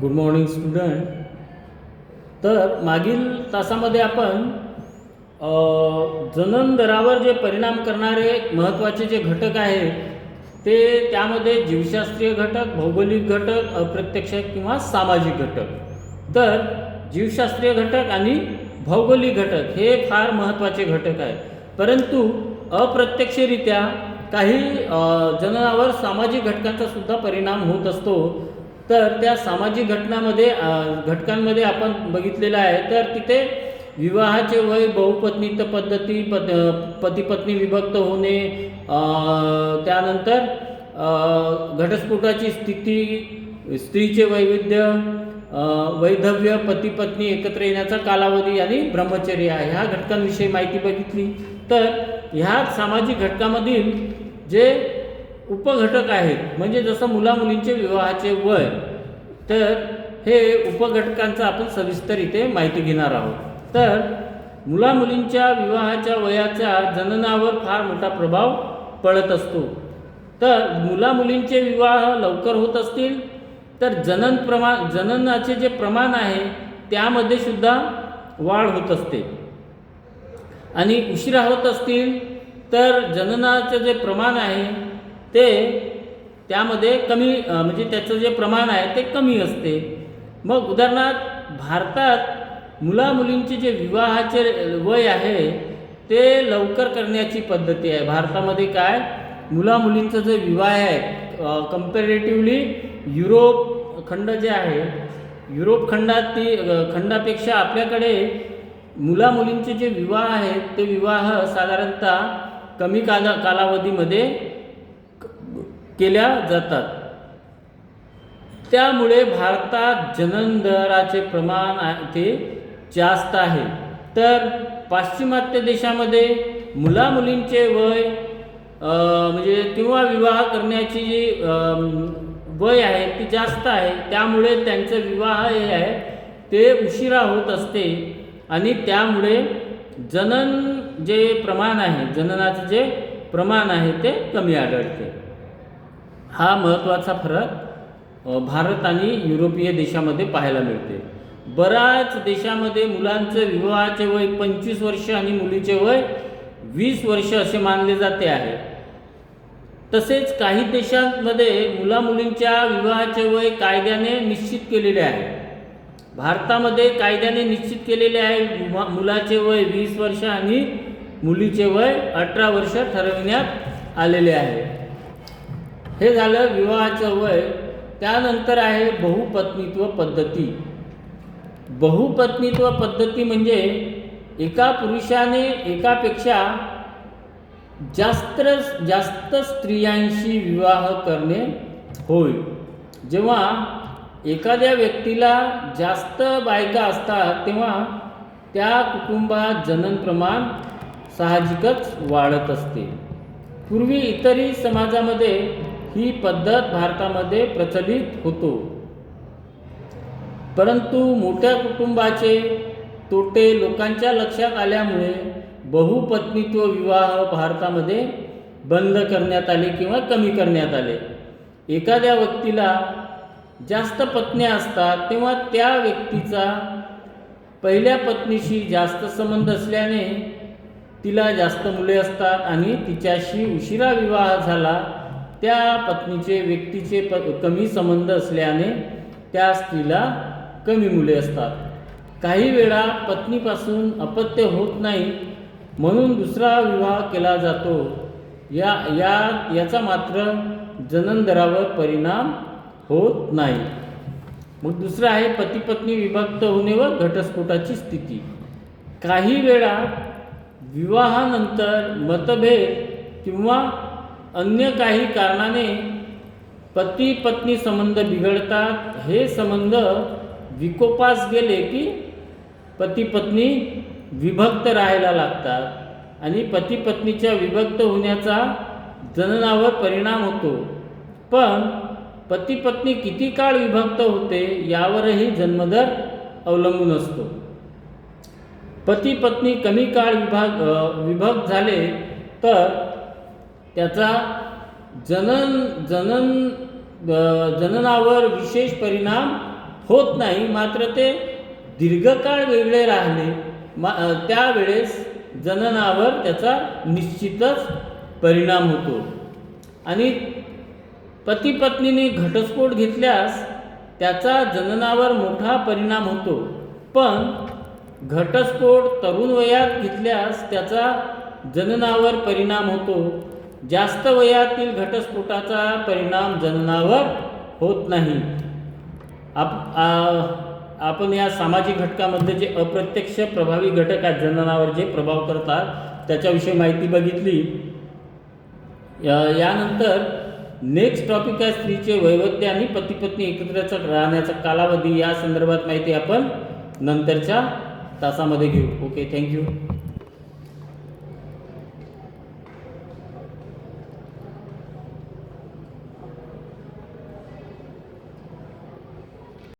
Good morning student तर मागील तासामध्ये आपण जनन दरावर जे परिणाम करणारे महत्त्वाचे जे घटक आहेत ते त्यामध्ये जीवशास्त्रीय घटक भौगोलिक घटक अप्रत्यक्ष किंवा सामाजिक घटक. तर जीवशास्त्रीय घटक आणि भौगोलिक घटक हे फार महत्त्वाचे घटक आहेत. परंतु अप्रत्यक्षरित्या काही जननावर सामाजिक घटकांचा सुद्धा परिणाम होत असतो. तर त्या सामाजिक घटनामध्ये घटकांमध्ये आपण बघितलेलं आहे. तर तिथे विवाहाचे वय बहुपत्नीत्व पद्धती पद पती पत्नी विभक्त होणे त्यानंतर घटस्फोटाची स्थिती स्त्रीचे वैविध्य वैधव्य पती पत्नी एकत्र येण्याचा कालावधी आणि ब्रह्मचर्य ह्या घटकांविषयी माहिती बघितली. तर ह्या सामाजिक घटकामधील जे उपघटक आहेत. म्हणजे जसं मुलामुलींचे विवाहाचे वय तर हे उपघटकांचं आपण सविस्तर इथे माहिती घेणार आहोत. तर मुलामुलींच्या विवाहाच्या वयाच्या जननावर फार मोठा प्रभाव पडत असतो. तर मुलामुलींचे विवाह लवकर होत असतील तर जनन प्रमाण जननाचे जे प्रमाण आहे त्यामध्ये सुद्धा वाढ होत असते. आणि उशिरा होत असतील तर जननाचं जे प्रमाण आहे ते त्यामध्ये कमी म्हणजे त्याचं जे प्रमाण आहे ते कमी असते. मग उदाहरणार्थ भारतात मुलामुलींचे जे विवाहाचे वय आहे ते लवकर करण्याची पद्धती आहे. भारतामध्ये काय? मुलामुलींचा जे विवाह आहे कम्पॅरेटिव्हली युरोप खंड जे आहे युरोप खंडात ती खंडापेक्षा आपल्याकडे मुलामुलींचे जे विवाह आहेत ते विवाह साधारणतः कमी काला कालावधीमध्ये केल्या जातात. त्यामुळे भारतात जननदराचे प्रमाण ते जास्त आहे. तर पाश्चिमात्य देशामध्ये मुलामुलींचे वय म्हणजे किंवा विवाह करण्याची जी वय आहे ती जास्त आहे. त्यामुळे त्यांचं विवाह हे आहे ते उशिरा होत असते. आणि त्यामुळे जनन जे प्रमाण आहे जननाचं जे प्रमाण आहे ते कमी आढळते. हा महत्त्वाचा फरक भारत आणि युरोपीय देशामध्ये पाहायला मिळते. बऱ्याच देशामध्ये मुलांचं विवाहाचे वय पंचवीस वर्ष आणि मुलीचे वय वीस वर्ष असे मानले जाते आहे. तसेच काही देशांमध्ये मुलामुलींच्या विवाहाचे वय कायद्याने निश्चित केलेले आहे. भारतामध्ये कायद्याने निश्चित केलेले आहे मुलाचे वय वीस वर्ष आणि मुलीचे वय अठरा वर्ष ठरविण्यात आलेले आहे. हे झालं विवाहाचं वय. त्यानंतर आहे बहुपत्नीत्व पद्धती. बहुपत्नीत्व पद्धती म्हणजे एका पुरुषाने एकापेक्षा जास्त जास्त स्त्रियांशी विवाह करणे होय. जेव्हा एखाद्या व्यक्तीला जास्त बायका असतात तेव्हा त्या कुटुंबात जनन प्रमाण साहजिकच वाढत असते. पूर्वी इतरही समाजामध्ये ही पद्धत भारतामध्ये प्रचलित होतो. परंतु मोठ्या कुटुंबाचे तोटे लोकांच्या लक्षात आल्यामुळे बहुपत्नीत्व विवाह भारतामध्ये बंद करण्यात आले किंवा कमी करण्यात आले. एखाद्या व्यक्तीला जास्त पत्न्या असतात तेव्हा त्या व्यक्तीचा पहिल्या पत्नीशी जास्त संबंध असल्याने तिला जास्त मुले असतात आणि तिच्याशी उशिरा विवाह झाला त्या पत्नीचे व्यक्तीचे प कमी संबंध असल्याने त्या स्त्रीला कमी मुले असतात. काही वेळा पत्नीपासून अपत्य होत नाही म्हणून दुसरा विवाह केला जातो. या या याचा मात्र जनन दरावर परिणाम होत नाही. मग दुसरं आहे पती पत्नी विभक्त होणे व घटस्फोटाची स्थिती. काही वेळा विवाहानंतर मतभेद किंवा अन्य काही कारणाने पती पत्नी संबंध बिघडतात. हे संबंध विकोपास गेले की पती पत्नी विभक्त राहायला लागतात आणि पती पत्नीच्या विभक्त होण्याचा जननावर परिणाम होतो. पण पती पत्नी किती काळ विभक्त होते यावरही जन्मदर अवलंबून असतो. पती पत्नी कमी काळ विभाग विभक्त झाले तर त्याचा जनन जनन जननावर विशेष परिणाम होत नाही. मात्र ते दीर्घकाळ वेगळे राहणे मा त्यावेळेस जननावर त्याचा निश्चितच परिणाम होतो. आणि पतीपत्नीने घटस्फोट घेतल्यास त्याचा जननावर मोठा परिणाम होतो. पण घटस्फोट तरुण वयात घेतल्यास त्याचा जननावर परिणाम होतो. जास्त वयातील घटस्फोटाचा परिणाम जननावर होत नाही. आप आपण या सामाजिक घटकामध्ये जे अप्रत्यक्ष प्रभावी घटक आहेत जननावर जे प्रभाव करतात त्याच्याविषयी माहिती बघितली. यानंतर नेक्स्ट टॉपिक आहे स्त्रीचे वैवध्य आणि पतीपत्नी एकत्रच राहण्याचा कालावधी. या संदर्भात माहिती आपण नंतरच्या तासामध्ये घेऊ. Okay thank you